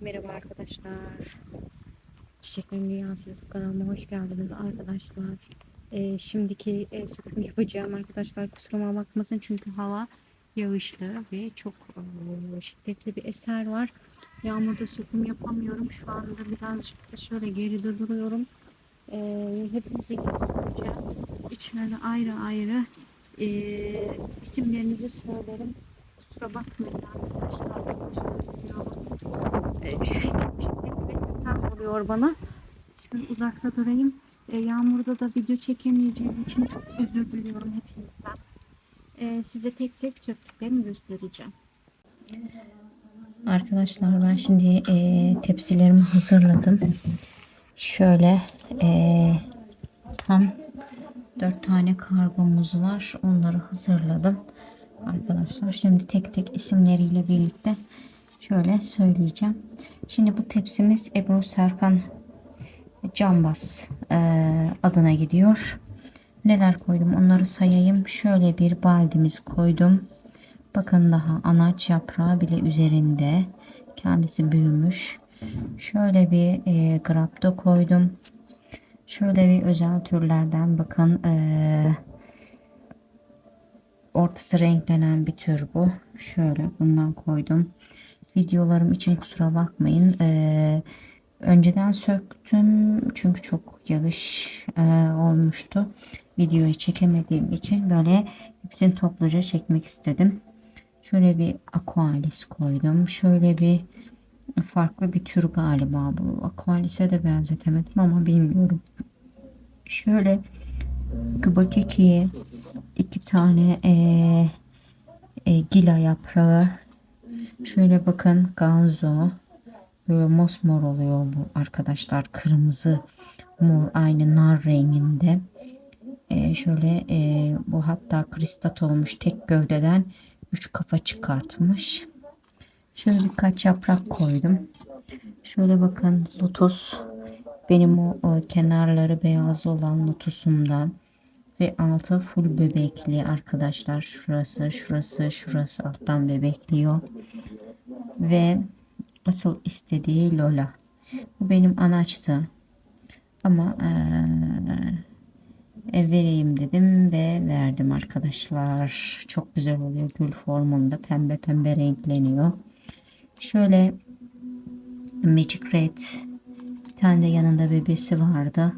Merhaba arkadaşlar. Çiçeklerin Dünyası YouTube kanalıma hoş geldiniz arkadaşlar. Ee, şimdiki e, söküm yapacağım arkadaşlar. Kusuruma bakmasın çünkü hava yağışlı ve çok e, şiddetli bir eser var. Yağmurda söküm yapamıyorum. Şu anda birazcık da şöyle geride duruyorum. Ee, hepinize söyleyeceğim. İçine de ayrı ayrı e, isimlerinizi söylerim. Kusura bakmayın arkadaşlar. Ve oluyor bana. Şöyle uzakta durayım. E, yağmurda da video çekemeyeceğim için çok özür diliyorum hepinizden. E, size tek tek çöplerimi göstereceğim. Arkadaşlar ben şimdi e, tepsilerimi hazırladım. Şöyle e, tam 4 tane kargomuz var. Onları hazırladım. Arkadaşlar şimdi tek tek isimleriyle birlikte şöyle söyleyeceğim. Şimdi bu tepsimiz Ebru Serkan Cambaz e, adına gidiyor. Neler koydum onları sayayım. Şöyle bir baldimiz koydum. Bakın daha anaç yaprağı bile üzerinde. Kendisi büyümüş. Şöyle bir e, grapto koydum. Şöyle bir özel türlerden bakın e, ortası renklenen bir tür bu. Şöyle bundan koydum videolarım için kusura bakmayın. Ee, önceden söktüm çünkü çok yağış e, olmuştu. Videoyu çekemediğim için böyle hepsini topluca çekmek istedim. Şöyle bir aqualis koydum. Şöyle bir farklı bir tür galiba bu. Aqualis'e de benzetemedim ama bilmiyorum. Şöyle Kubakeki iki tane e, e, gila yaprağı Şöyle bakın ganzo böyle mosmor oluyor bu arkadaşlar. Kırmızı mor aynı nar renginde. Ee, şöyle e, bu hatta kristat olmuş tek gövdeden 3 kafa çıkartmış. Şöyle birkaç yaprak koydum. Şöyle bakın lotus benim o, o kenarları beyaz olan lotusumdan ve altı full bebekli arkadaşlar. Şurası şurası şurası alttan bebekliyor. Ve asıl istediği Lola. Bu benim anaçtı. Ama ee, vereyim dedim ve verdim arkadaşlar. Çok güzel oluyor. Gül formunda pembe pembe renkleniyor. Şöyle Magic Red bir tane de yanında bebesi vardı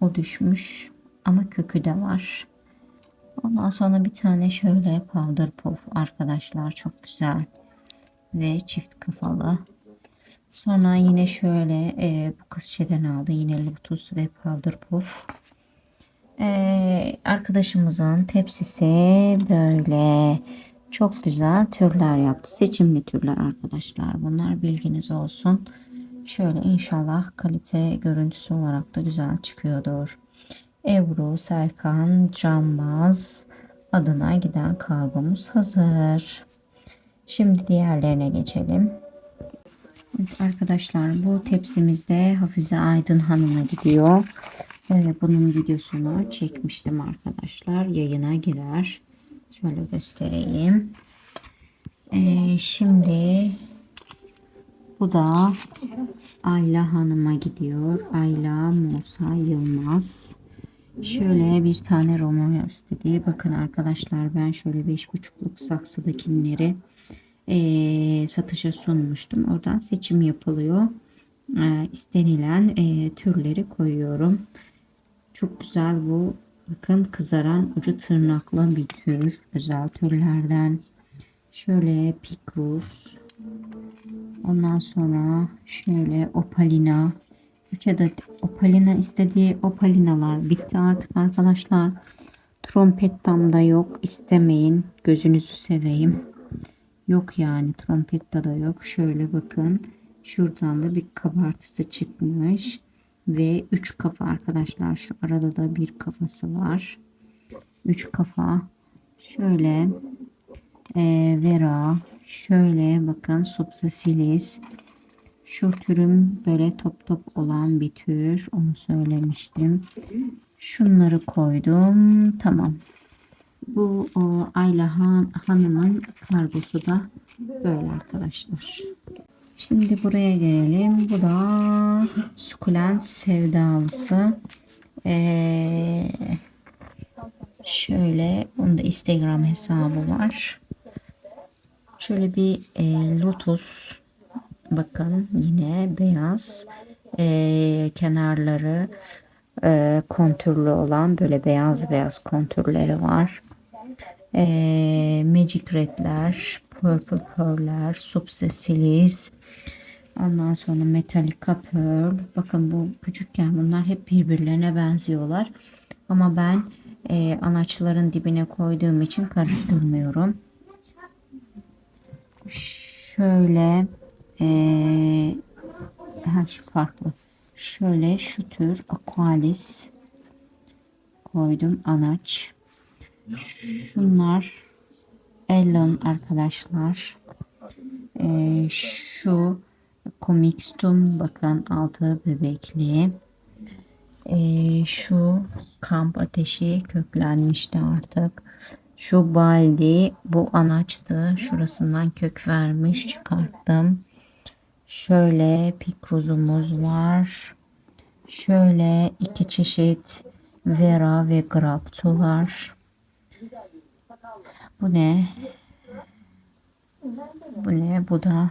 o düşmüş ama kökü de var. Ondan sonra bir tane şöyle powder puff arkadaşlar çok güzel ve çift kafalı. Sonra yine şöyle e, bu kız şeyden aldı yine lotus ve powder puff. E, arkadaşımızın tepsisi böyle çok güzel türler yaptı. Seçimli türler arkadaşlar. Bunlar bilginiz olsun. Şöyle inşallah kalite görüntüsü olarak da güzel çıkıyordur. Ebru Serkan Canmaz adına giden kargomuz hazır. Şimdi diğerlerine geçelim. Evet arkadaşlar bu tepsimizde Hafize Aydın Hanım'a gidiyor. Evet, bunun videosunu çekmiştim arkadaşlar. Yayına girer. Şöyle göstereyim. Ee, şimdi bu da Ayla Hanım'a gidiyor. Ayla Musa Yılmaz. Şöyle bir tane Romeo istediği. Bakın arkadaşlar ben şöyle 5,5'luk saksıdakileri e, satışa sunmuştum. Oradan seçim yapılıyor. E, istenilen e, türleri koyuyorum. Çok güzel bu. Bakın kızaran ucu tırnaklı bir tür. Özel türlerden. Şöyle pikrus. Ondan sonra şöyle opalina. 3 adet opalina istediği opalinalar bitti artık arkadaşlar. Trompet da yok. istemeyin. Gözünüzü seveyim. Yok yani trompetta da yok. Şöyle bakın. Şuradan da bir kabartısı çıkmış. Ve 3 kafa arkadaşlar. Şu arada da bir kafası var. 3 kafa. Şöyle e, Vera. Şöyle bakın Subsasilis. Şu türüm böyle top top olan bir tür. Onu söylemiştim. Şunları koydum. Tamam. Bu o, Ayla Han, Hanım'ın kargosu da böyle arkadaşlar. Şimdi buraya gelelim. Bu da sukulent sevdalısı. Ee, şöyle onun da Instagram hesabı var. Şöyle bir e, lotus bakın yine beyaz e, kenarları e, kontürlü olan böyle beyaz beyaz kontürleri var. E, Magic Red'ler, Purple Pearl'ler, Subsesilis, ondan sonra Metallica Pearl. Bakın bu küçükken bunlar hep birbirlerine benziyorlar. Ama ben e, anaçların dibine koyduğum için karıştırmıyorum. Şöyle e, ha, şu farklı. Şöyle şu tür Aqualis koydum anaç. Şunlar Ellen arkadaşlar. Ee, şu Comixtum bakın altı bebekli. Ee, şu kamp ateşi köklenmişti artık. Şu baldi bu anaçtı. Şurasından kök vermiş çıkarttım. Şöyle pikruzumuz var. Şöyle iki çeşit vera ve grapto var. Bu ne? Bu ne? Bu da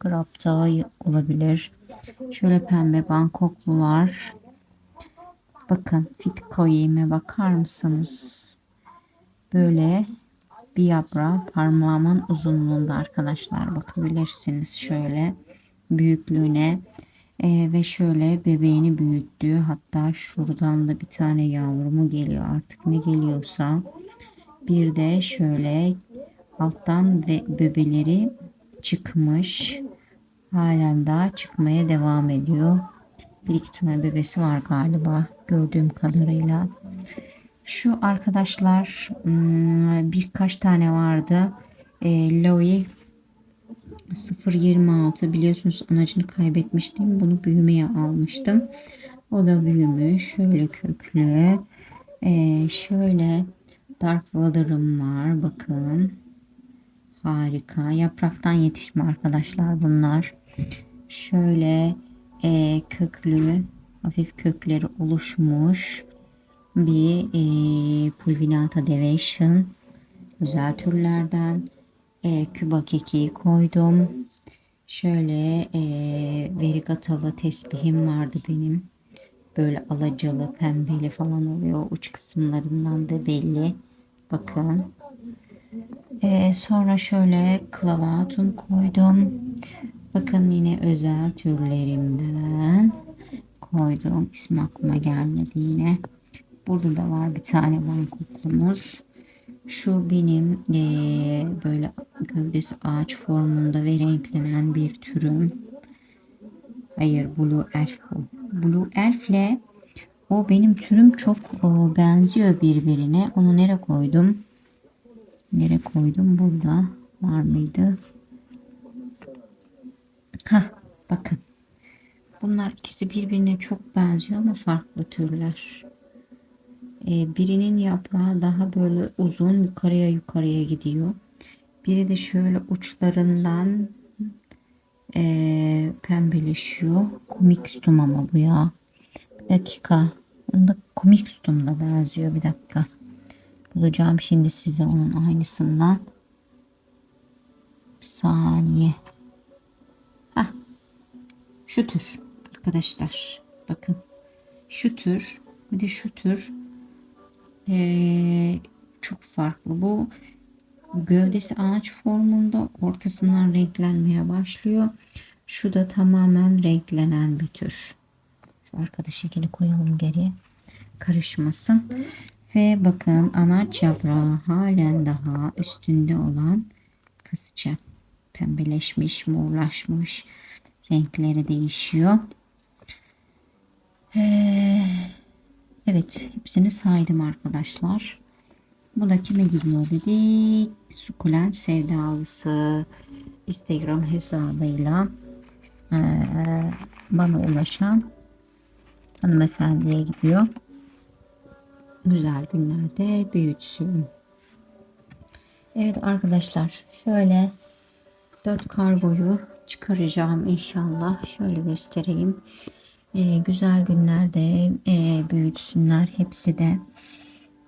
grapta olabilir. Şöyle pembe Bangkoklular. Bakın fit koyayım'a bakar mısınız? Böyle bir yaprağı parmağımın uzunluğunda arkadaşlar bakabilirsiniz. Şöyle büyüklüğüne ee, ve şöyle bebeğini büyüttü hatta şuradan da bir tane yavrumu geliyor. Artık ne geliyorsa bir de şöyle alttan ve bebeleri çıkmış halen daha çıkmaya devam ediyor. Bir iki tane bebesi var galiba gördüğüm kadarıyla şu arkadaşlar hmm, birkaç tane vardı. E, Loey 0.26 biliyorsunuz anacını kaybetmiştim. Bunu büyümeye almıştım. O da büyümüş. Şöyle köklü. Ee, şöyle Dark Water'ım var. Bakın. Harika. Yapraktan yetişme arkadaşlar bunlar. Şöyle e, köklü hafif kökleri oluşmuş bir e, Pulvinata Deviation güzel türlerden e, Küba kekiği koydum. Şöyle e, verigatalı tesbihim vardı benim. Böyle alacalı, pembeli falan oluyor. Uç kısımlarından da belli. Bakın. E, sonra şöyle klavatum koydum. Bakın yine özel türlerimden koydum. İsmi aklıma gelmedi yine. Burada da var bir tane Bangkoklumuz. Şu benim e, böyle gövdesi ağaç formunda ve renklenen bir türüm. Hayır Blue Elf bu. Blue Elf ile o benim türüm çok o, benziyor birbirine. Onu nereye koydum? Nereye koydum? Burada var mıydı? Ha, bakın. Bunlar ikisi birbirine çok benziyor ama farklı türler. Ee, birinin yaprağı daha böyle uzun yukarıya yukarıya gidiyor. Biri de şöyle uçlarından e, pembeleşiyor. Komikstum ama bu ya. Bir dakika. Onda komikstum da benziyor. Bir dakika. Bulacağım şimdi size onun aynısından. Bir saniye. Hah. Şu tür arkadaşlar. Bakın. Şu tür. Bir de şu tür ee, çok farklı. Bu gövdesi ağaç formunda ortasından renklenmeye başlıyor. Şu da tamamen renklenen bir tür. Şu arkada şekli koyalım geri. Karışmasın. Ve bakın anaç yaprağı halen daha üstünde olan kısça pembeleşmiş, morlaşmış. Renkleri değişiyor. Ee, Evet hepsini saydım arkadaşlar. Bu da kime gidiyor dedik. Sukulent sevdalısı Instagram hesabıyla bana ulaşan hanımefendiye gidiyor. Güzel günlerde büyütsün. Evet arkadaşlar şöyle 4 kargoyu çıkaracağım inşallah. Şöyle göstereyim. Ee, güzel günlerde e, büyütsünler hepsi de.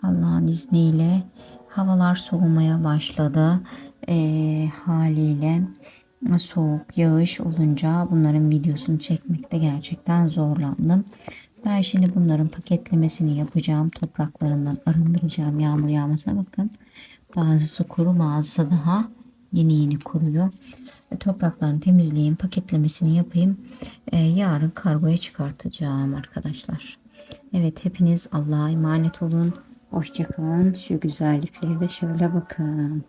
Allah'ın izniyle havalar soğumaya başladı. Ee, haliyle soğuk yağış olunca bunların videosunu çekmekte gerçekten zorlandım. Ben şimdi bunların paketlemesini yapacağım. Topraklarından arındıracağım yağmur yağmasına bakın. Bazısı kuru bazısı daha yeni yeni kuruyor. E, Topraklarını temizleyeyim, paketlemesini yapayım. E, yarın kargoya çıkartacağım arkadaşlar. Evet hepiniz Allah'a emanet olun. Hoşçakalın. Şu güzellikleri de şöyle bakın.